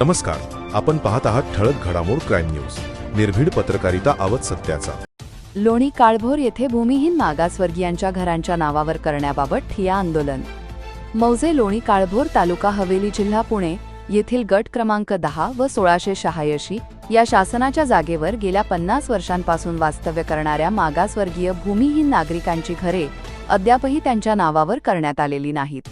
नमस्कार. आपण पाहत आहात ठळक घडामोड क्राईम न्यूज. निर्भीड पत्रकारिता आवत सत्याचा. लोणी काळभोर येथे भूमिहीन मागासवर्गीयांच्या घरांच्या नावावर करण्याबाबत ठिया आंदोलन. मौजे लोणी काळभोर तालुका हवेली जिल्हा पुणे येथील गट क्रमांक दहा व सोळाशे शहाऐंशी या शासनाच्या जागेवर गेल्या पन्नास वर्षांपासून वास्तव्य करणाऱ्या मागासवर्गीय भूमिहीन नागरिकांची घरे अद्यापही त्यांच्या नावावर करण्यात आलेली नाहीत.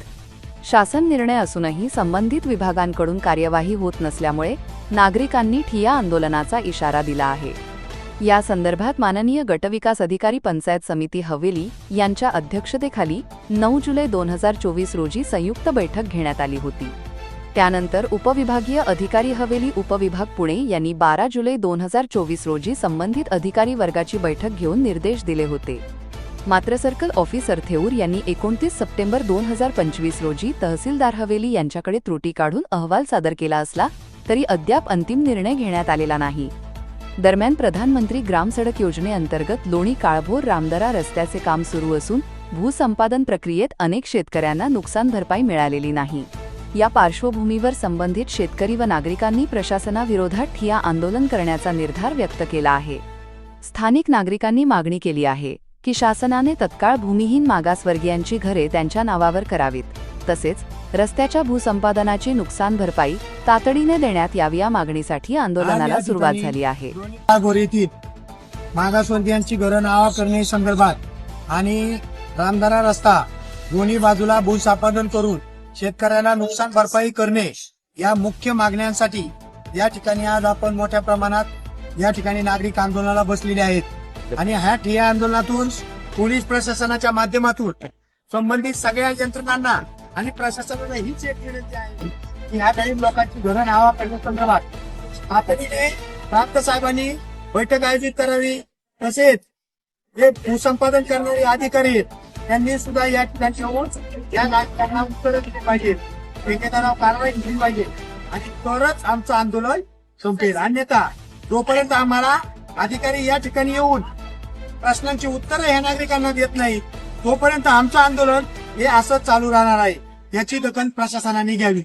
शासन निर्णय असूनही संबंधित विभागांकडून कार्यवाही होत नसल्यामुळे नागरिकांनी ठिया आंदोलनाचा इशारा दिला आहे. या संदर्भात माननीय गटविकास अधिकारी पंचायत समिती हवेली यांच्या अध्यक्षतेखाली नऊ जुलै दोन हजार चोवीस रोजी संयुक्त बैठक घेण्यात आली होती. त्यानंतर उपविभागीय अधिकारी हवेली उपविभाग पुणे यांनी बारा जुलै दोन हजार चोवीस रोजी संबंधित अधिकारी वर्गाची बैठक घेऊन निर्देश दिले होते. मात्र सर्कल ऑफिसर थेऊर यांनी एकोणतीस सप्टेंबर दोन हजार पंचवीस रोजी तहसीलदार हवेली यांच्याकडे त्रुटी काढून अहवाल सादर केला असला तरी अद्याप अंतिम निर्णय घेण्यात आलेला नाही. दरम्यान प्रधानमंत्री ग्राम सडक योजनेअंतर्गत लोणी काळभोर रामदरा रस्त्याचे काम सुरू असून भूसंपादन प्रक्रियेत अनेक शेतकऱ्यांना नुकसान भरपाई मिळालेली नाही. या पार्श्वभूमीवर संबंधित शेतकरी व नागरिकांनी प्रशासनाविरोधात ठिया आंदोलन करण्याचा निर्धार व्यक्त केला आहे. स्थानिक नागरिकांनी मागणी केली आहे. की शासनाने तत्काळ भूमिहीन मागासवर्गीयांची घरे त्यांच्या नावावर करावीत. तसेच रस्त्याच्या भूसंपादनाची नुकसान भरपाई तातडीने देण्यात यावी या मागणीसाठी आंदोलनाला सुरुवात झाली आहे. मागासवर्गीयांची घरं नावा करणे संदर्भात आणि रामदारा रस्ता दोन्ही बाजूला भूसंपादन करून शेतकऱ्यांना नुकसान भरपाई करणे या मुख्य मागण्यांसाठी या ठिकाणी आज आपण मोठ्या प्रमाणात या ठिकाणी नागरिक आंदोलनाला बसलेले आहेत. आणि ह्या ठिया आंदोलनातून पोलीस प्रशासनाच्या माध्यमातून संबंधित सगळ्या यंत्रणांना आणि प्रशासनाला हीच एक विनंती आहे की ह्या गरीब लोकांची घरं नावा करण्यासंदर्भात तातडीने प्राप्त साहेबांनी बैठक आयोजित करावी. तसेच जे भूसंपादन करणारे अधिकारी आहेत, त्यांनी सुद्धा या ठिकाणी येऊन या नागरिकांना उत्तर दिली पाहिजेत ठेकेदारावर कारवाई केली पाहिजे. आणि तरच आमचं आंदोलन संपेल. अन्यथा जोपर्यंत आम्हाला अधिकारी या ठिकाणी येऊन प्रश्नांची उत्तरं ह्या नागरिकांना देत नाही. तोपर्यंत आमचं आंदोलन हे असंच चालू राहणार आहे. याची दखल प्रशासनाने घ्यावी.